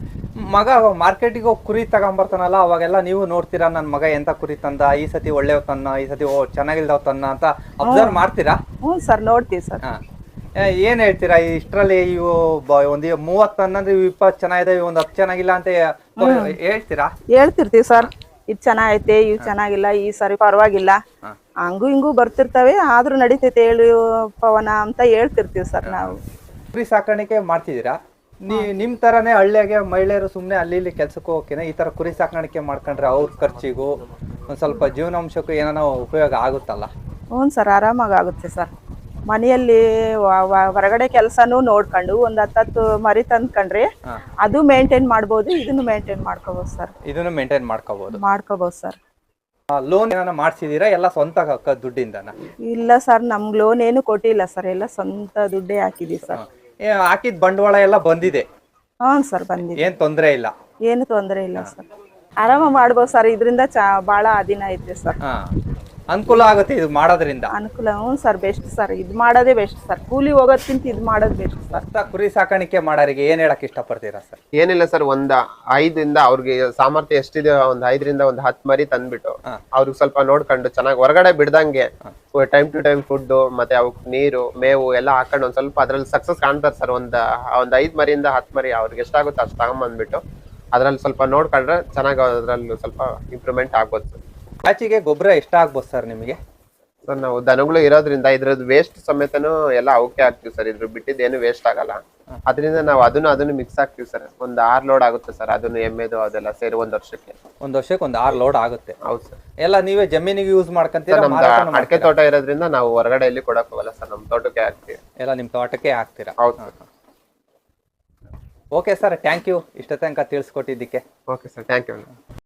ಮಗ ಮಾರ್ಕೆಟಿಗೆ ಹೋಗಿ ಕುರಿ ತಗೊಂಬರ್ತಾನಲ್ಲ ಅವಾಗೆಲ್ಲ ನೀವು ನೋಡ್ತೀರಾ ನನ್ನ ಮಗ ಎಂತ ಕುರಿ ತಂದ ಈ ಸತಿ ಒಳ್ಳೆಯವ್ ತನ್ನ ಈ ಸತಿ ಓ ಚೆನ್ನಾಗಿಲ್ದವ್ ತನ್ನ ಅಂತ ಅಬ್ಸರ್ವ್ ಮಾಡ್ತೀರಾ? ಹ್ಞೂ ಸರ್ ನೋಡ್ತೀವಿ ಸರ್. ಏನ್ ಹೇಳ್ತೀರಾ? ಇಷ್ಟರಲ್ಲಿ ಇವು ಒಂದು ಮೂವತ್ತು ಹನ್ನೊಂದು ಇವು ಇಪ್ಪತ್ತು ಚೆನ್ನಾಗಿದೆ ಒಂದು ಹತ್ತು ಚೆನ್ನಾಗಿಲ್ಲ ಅಂತ ಹೇಳ್ತೀರಾ? ಹೇಳ್ತಿರ್ತೀವಿ ಸರ್. ಇದು ಚೆನ್ನಾಗೈತೆ ಇವು ಚೆನ್ನಾಗಿಲ್ಲ ಈ ಸರಿ ಪರವಾಗಿಲ್ಲ. ಹಂಗು ಹಂಗೂ ಬರ್ತಿರ್ತವೆ ಆದ್ರೂ ನಡೀತೈತೆ ಹೇಳಿ ಪವನ ಅಂತ ಹೇಳ್ತಿರ್ತೀವಿ ಸರ್ ನಾವು. ಕುರಿ ಸಾಕಾಣಿಕೆ ಮಾಡ್ತಿದ್ದೀರಾ? ನೀ ನಿಮ್ ತರನೇ ಹಳ್ಳಿಯಾಗೆ ಮಹಿಳೆಯರು ಸುಮ್ನೆ ಅಲ್ಲಿ ಇಲ್ಲಿ ಕೆಲ್ಸಕ್ಕೆ ಹೋಗ್ತೀನಿ ಈ ತರ ಕುರಿ ಸಾಕಾಣಿಕೆ ಮಾಡ್ಕೊಂಡ್ರೆ ಅವ್ರ ಖರ್ಚಿಗೂ ಒಂದ್ ಸ್ವಲ್ಪ ಜೀವನಾಂಶಕ್ಕೂ ಏನಾನ ಉಪಯೋಗ ಆಗುತ್ತಲ್ಲ? ಹ್ಞೂ ಸರ್ ಆರಾಮಾಗಿ ಆಗುತ್ತೆ ಸರ್. ಮನೆಯಲ್ಲಿ ಹೊರಗಡೆ ಕೆಲಸನೂ ನೋಡ್ಕೊಂಡು ಒಂದ್ ಹತ್ತತ್ತು ಮರಿ ತಂದ್ಕೊಂಡ್ರಿ ಅದು ಮೇಂಟೈನ್ ಮಾಡ್ಬೋದು ಇದನ್ನು ಮೇಂಟೈನ್ ಮಾಡ್ಕೋಬಹುದು ಸರ್ ಇದನ್ನು ಮೇಂಟೈನ್ ಮಾಡ್ಕೋಬಹುದು ಮಾಡ್ಕೋಬಹುದು ಸರ್ ಲೋನ್ ಏನಾನ ಮಾಡ್ಸಿದೀರಾ? ಎಲ್ಲ ಸ್ವಂತ ದುಡ್ಡಿಂದನ? ಇಲ್ಲ ಸರ್ ನಮ್ಗೆ ಲೋನ್ ಏನು ಕೊಟ್ಟಿಲ್ಲ ಸರ್ ಎಲ್ಲ ಸ್ವಂತ ದುಡ್ಡೇ ಹಾಕಿದೀವಿ ಸರ್ ಹಾಕಿದ ಹಾಕಿದ್ ಬಂಡವಾಳ ಎಲ್ಲ ಬಂದಿದೆ? ಹಾ ಸರ್ ಬಂದಿದೆ. ಏನು ತೊಂದ್ರೆ ಇಲ್ಲ? ಏನು ತೊಂದರೆ ಇಲ್ಲ ಸರ್ ಆರಾಮ ಮಾಡ್ಬೋದು ಸರ್ ಇದರಿಂದ ಚಾ ಭಾಳ ಅದಿನ ಐತೆ ಸರ್ ಹಾ. ಅನುಕೂಲ ಆಗುತ್ತೆ ಇದು ಮಾಡೋದ್ರಿಂದ. ಅನುಕೂಲ ಹ್ಞೂ ಸರ್ ಬೆಸ್ಟ್ ಸರ್. ಇದು ಮಾಡೋದೇ ಬೆಸ್ಟ್ ಸರ್. ಕೂಲಿ ಹೋಗೋದ್ಕಿಂತ ಇದು ಮಾಡೋದು ಬೆಸ್ಟ್ ಸರ್. ಅಂತ ಕುರಿ ಸಾಕಾಣಿಕೆ ಮಾಡೋರಿಗೆ ಏನ್ ಹೇಳಕ್ ಇಷ್ಟಪಡ್ತೀರಾ ಸರ್? ಏನಿಲ್ಲ ಸರ್ ಒಂದ್ ಐದರಿಂದ ಅವ್ರಿಗೆ ಸಾಮರ್ಥ್ಯ ಎಷ್ಟಿದೆ ಒಂದ್ ಐದರಿಂದ ಒಂದ್ ಹತ್ ಮರಿ ತಂದ್ಬಿಟ್ಟು. ಅವ್ರಿಗೆ ಸ್ವಲ್ಪ ನೋಡ್ಕೊಂಡು ಚೆನ್ನಾಗಿ ಹೊರಗಡೆ ಬಿಡ್ದಂಗೆ ಟೈಮ್ ಟು ಟೈಮ್ ಫುಡ್ ಮತ್ತೆ ಅವಕ್ ನೀರು ಮೇವು ಎಲ್ಲ ಹಾಕೊಂಡು ಒಂದ್ ಸ್ವಲ್ಪ ಅದ್ರಲ್ಲಿ ಸಕ್ಸಸ್ ಕಾಣ್ತಾರೆ ಸರ್. ಒಂದ್ ಒಂದ್ ಐದ್ ಮರಿಯಿಂದ ಹತ್ ಮರಿ ಅವ್ರಿಗೆ ಎಷ್ಟಾಗುತ್ತೆ ಅಷ್ಟು ತಗೊಂಡ್ಬಂದ್ಬಿಟ್ಟು ಅದ್ರಲ್ಲಿ ಸ್ವಲ್ಪ ನೋಡ್ಕೊಂಡ್ರೆ ಚೆನ್ನಾಗಿ ಅದ್ರಲ್ಲಿ ಸ್ವಲ್ಪ ಇಂಪ್ರೂವ್ಮೆಂಟ್ ಆಗ್ಬೋದು ಸರ್. ಆಚೆಗೆ ಗೊಬ್ಬರ ಎಷ್ಟಾಗ್ಬೋದು ಸರ್ ನಿಮಗೆ? ಸರ್ ನಾವು ದನಗಳು ಇರೋದ್ರಿಂದ ಇದ್ರದ್ದು ವೇಸ್ಟ್ ಸಮೇತನು ಎಲ್ಲ ಅವಕ್ಕೆ ಹಾಕ್ತಿವಿ ಸರ್. ಇದ್ರ ಬಿಟ್ಟಿದ್ದು ಏನು ವೇಸ್ಟ್ ಆಗಲ್ಲ. ಅದರಿಂದ ನಾವು ಅದನ್ನು ಅದನ್ನು ಮಿಕ್ಸ್ ಹಾಕ್ತಿವಿ ಸರ್. ಒಂದು ಆರ್ ಲೋಡ್ ಆಗುತ್ತೆ ಸರ್ ಅದನ್ನು ಎಮ್ಮೆದು ಅದೆಲ್ಲ ಸೇರಿ ಒಂದ್ ವರ್ಷಕ್ಕೆ. ಒಂದ್ ವರ್ಷಕ್ಕೆ ಒಂದು ಆರು ಲೋಡ್ ಆಗುತ್ತೆ. ಹೌದು ಸರ್. ಎಲ್ಲ ನೀವೇ ಜಮೀನಿಗೆ ಯೂಸ್ ಮಾಡ್ಕೊಂತೀರಾ? ನಮ್ದು ಅಡಕೆ ತೋಟ ಇರೋದ್ರಿಂದ ನಾವು ಹೊರಗಡೆ ಎಲ್ಲಿ ಕೊಡಕ್ ಹೋಗಲ್ಲ ಸರ್. ನಮ್ಮ ತೋಟಕ್ಕೆ ಹಾಕ್ತೀವಿ. ಎಲ್ಲ ನಿಮ್ಮ ತೋಟಕ್ಕೆ ಹಾಕ್ತೀರಾ? ಹೌದು sir. Okay sir thank you ಇಷ್ಟ ತನಕ ತಿಳಿಸ್ಕೊಟ್ಟಿದ್ದಕ್ಕೆ. Okay sir thank you